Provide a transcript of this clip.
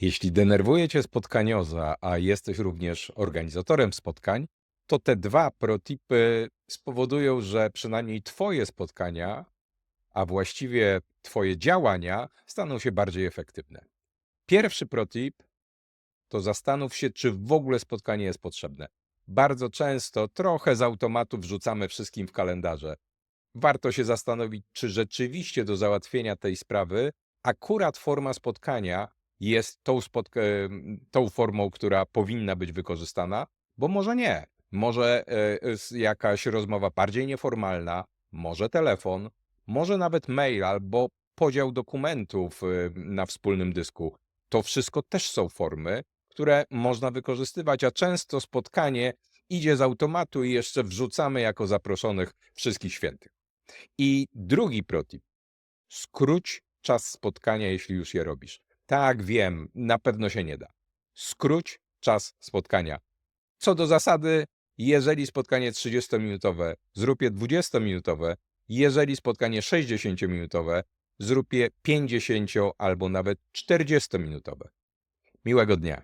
Jeśli denerwuje cię spotkanioza, a jesteś również organizatorem spotkań, to te dwa protipy spowodują, że przynajmniej twoje spotkania, a właściwie twoje działania staną się bardziej efektywne. Pierwszy protip to zastanów się, czy w ogóle spotkanie jest potrzebne. Bardzo często trochę z automatu wrzucamy wszystkim w kalendarze. Warto się zastanowić, czy rzeczywiście do załatwienia tej sprawy akurat forma spotkania jest tą, em, tą formą, która powinna być wykorzystana, bo może nie. Może e, s- jakaś rozmowa bardziej nieformalna, może telefon, może nawet mail albo podział dokumentów e, na wspólnym dysku. To wszystko też są formy, które można wykorzystywać, a często spotkanie idzie z automatu i jeszcze wrzucamy jako zaproszonych wszystkich świętych. I drugi protip. Skróć czas spotkania, jeśli już je robisz. Tak, wiem, na pewno się nie da. Skróć czas spotkania. Co do zasady, jeżeli spotkanie 30-minutowe, zrób je 20-minutowe. Jeżeli spotkanie 60-minutowe, zrób je 50 albo nawet 40-minutowe. Miłego dnia.